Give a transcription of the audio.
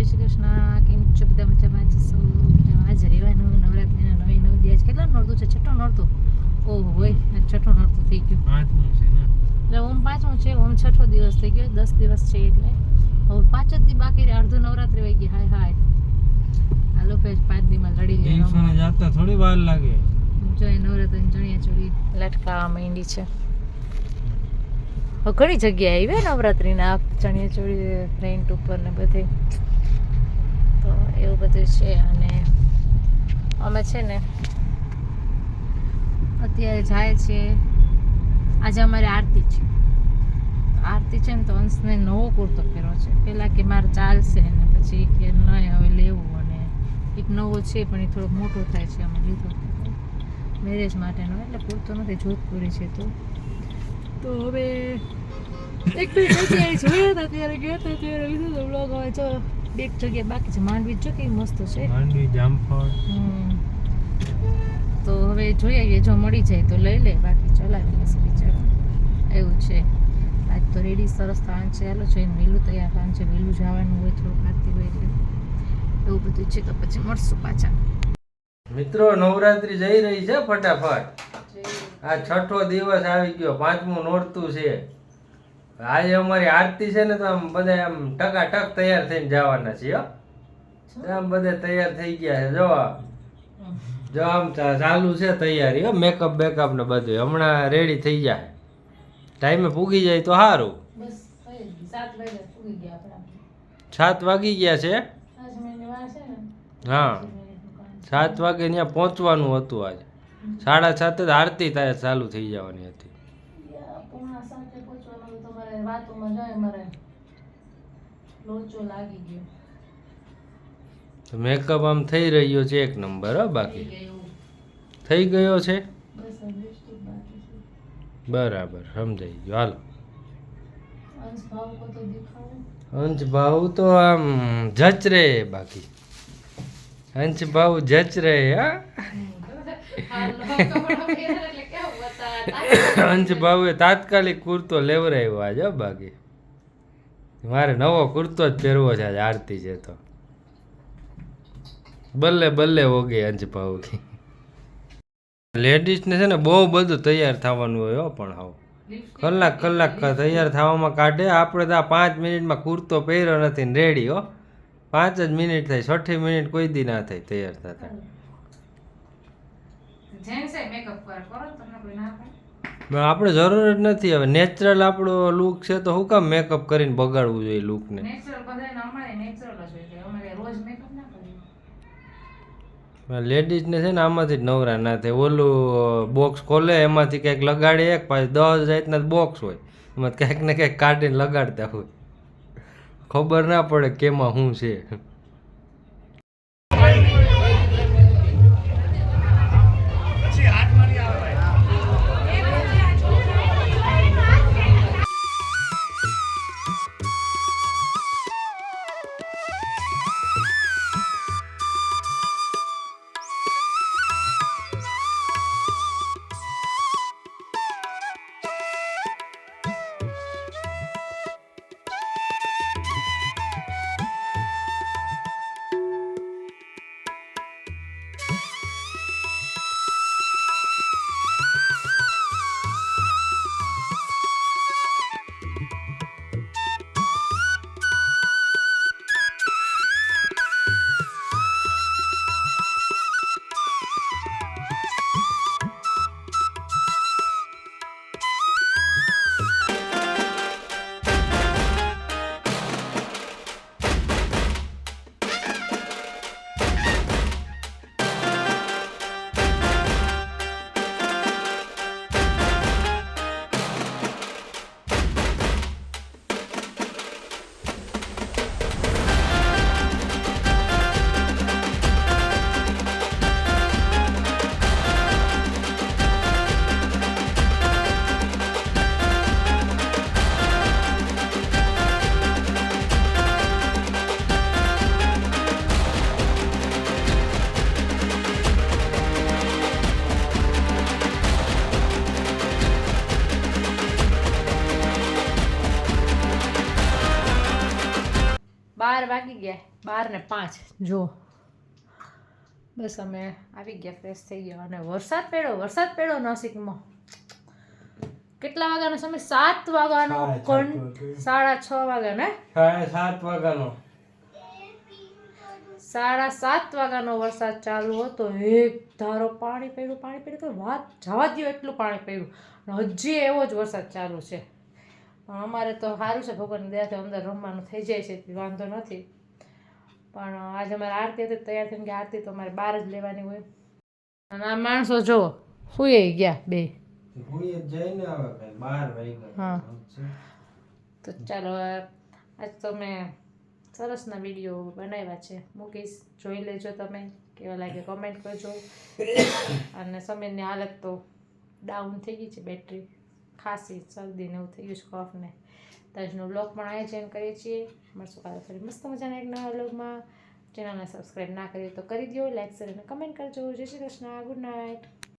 જય શ્રી કૃષ્ણ. કેમ છો બધા મજામાં? જશો આજ રહેવાનું નવરાત્રિના નવી નવ દિવસ. કેટલા નોરતું છે? છઠ્ઠો નોરતું? ઓ હોય છઠ્ઠો નોરતું થઈ ગયું. પાંચમું છે ને? એટલે ઓમ પાંચમો છે ઓમ છઠ્ઠો દિવસ થઈ ગયો. દસ દિવસ છે એટલે. હવે પાંચ જ દી બાકી રહે. અડધો નવરાત્રિ વહી ગઈ. હાય હાય. હાલો લોપેજ પાંચ દીમાં લડી દિવસો ટેન્શન જાતા થોડી વાર લાગે. જો એ નવરાત્રિ ચણિયા ચોળી લટકાવા માંડી છે. ઘણી જગ્યાએ આવી નવરાત્રિના ચણિયા ચોળી રેન્ટ ઉપર ને બધે. એવું બધું છે અને અમે છે ને અત્યારે જાય છે. આજે અમારે આરતી છે. આરતી છે ને તો અંશને નવો કુર્તો પહેરો છે. પહેલાં કે મારે ચાલશે ને પછી કે નહીં, હવે લેવું અને એક નવો છે પણ એ થોડોક મોટો થાય છે અમે લીધો. મેરેજ માટેનો, એટલે પૂરતો નથી, જોધપુરી છે તો. તો હવે એક બે જગ્યાએ જોયા હતા ત્યારે ગયા હતા ત્યારે લીધો હતો બ્લોગ હવે જો બે જગ્યા જગ્યાએ બાકી છે. માંડવી જો કેવી મસ્ત છે. માંડવી જામફળ. તો હવે જોઈ આવીએ. જો મળી જાય તો લઈ લે. બાકી ચલાવી લેશે બિચારો. એવું છે. આજ તો રેડી સરસ થવાનું છે. ચાલો જોઈને વહેલું તૈયાર થવાનું છે. વહેલું જવાનું હોય થોડું આરતી હોય એટલે. એવું બધું છે તો પછી મળશું પાછા. મિત્રો નવરાત્રી જઈ રહી છે ફટાફટ. આ છઠ્ઠો દિવસ આવી ગયો. પાંચમું નોરતું છે. આજે અમારી આરતી છે ને તો આમ બધા આમ ટકાટક તૈયાર થઈને જવાના છીએ હો. આમ બધા તૈયાર થઈ ગયા છે જો. જો આમ ચાલુ છે તૈયારી હો. મેકઅપ બેકઅપ ને બધું. હમણાં રેડી થઈ જાય. ટાઈમે પૂગી જાય તો સારું. સાત વાગી ગયા છે? હા. સાત વાગે ત્યાં પહોંચવાનું હતું આજે. સાડા સાતે જ આરતી ચાલુ થઈ જવાની હતી. પોણા સાતે પહોંચવાનું તો તમારે વાતોમાં જાય મારે. લોચો લાગી ગયો. મેકઅપ આમ થઈ રહ્યો છે એક નંબર હો બાકી. થઈ ગયો. છે? બરાબર સમજાઈ ગયો. હાલો. અંશ ભાવ તો અંશ ભાવ તો આમ જચ રે બાકી. અંશ ભાવ જચ રે હા. અંશ ભાવે તાત્કાલિક કુર્તો લેવરાયો આજે બાકી. મારે નવો કુર્તો જ પહેરવો છે આજે આરતી છે તો. બલ્લે બલ્લે ઓગે અંશ ભાવ લેડીઝને છે ને બહુ બધું તૈયાર થવાનું હોય પણ હાવ. કલાક કલાક તૈયાર થવામાં કાઢે. આપણે તો આ પાંચ મિનિટમાં કુર્તો પહેર્યો નથી રેડી હો. પાંચ જ મિનિટ થાય, છઠ્ઠી મિનિટ કોઈ દી ના થાય તૈયાર થતા. જેન્ટ્સે મેકઅપ કરો તમને કોઈ ના પાડે પણ આપણે જરૂર જ નથી. હવે નેચરલ આપણો લુક છે તો શું કામ મેકઅપ કરીને બગાડવું જોઈએ લુકને નેચરલ બધાને અમારે નેચરલ જ હોય અમારે રોજ મેકઅપ ના કરીએ. લેડીઝને છે ને આમાંથી જ નવરા ના થાય. ઓલું બોક્સ ખોલે એમાંથી કંઈક લગાડે એક પાછી દસ જાતના બોક્સ હોય. એમાં કંઈક ને કંઈક કાઢીને લગાડતા હોય. ખબર ના પડે કેમાં શું છે. બાર વાગી ગયા. બાર ને પાંચ. જો. બસ અમે આવી ગયા ફ્રેશ થઈ ગયા. અને વરસાદ પડ્યો. વરસાદ પડ્યો નાસિકમાં. કેટલા વાગ્યાનો સમય? સાત વાગ્યાનો સાડા કોણ સાડા છ વાગ્યા ને? સાડા સાત વાગ્યાનો. સાડા સાત વાગ્યાનો વરસાદ ચાલુ હતો. એક ધારો પાણી પડ્યું પાણી પડ્યું તો વાત જવા દો એટલું પાણી પડ્યું. હજી એવો જ વરસાદ ચાલુ છે. પણ અમારે તો સારું છે ભગવાનની દયાથી અંદર રમવાનું થઈ જાય છે વાંધો નથી. પણ આજે અમારે આરતી હતી તૈયાર થઈને કે આરતી તો અમારે બહાર જ લેવાની હોય. અને આ માણસો જો સુઈ ગયા બે. હું. તો ચાલો આજ તો મેં સરસના વીડિયો બનાવ્યા છે. મૂકીશ જોઈ લેજો તમે કેવા લાગે કમેન્ટ કરજો. અને સમીરની હાલત તો ડાઉન થઈ ગઈ છે બેટરી ખાંસી શરદીને એવું થઈ ગયું છે કફ ને. તો આજનો બ્લોગ પણ અહીંયા જોઈન કરીએ છીએ. મળશું કાલે ફરી મસ્ત મજાના એક નવા બ્લોગમાં ચેનલને સબસ્ક્રાઈબ ના કરી તો કરી દો લાઈક શેર અને કમેન્ટ કરજો. જય શ્રી કૃષ્ણ. Good night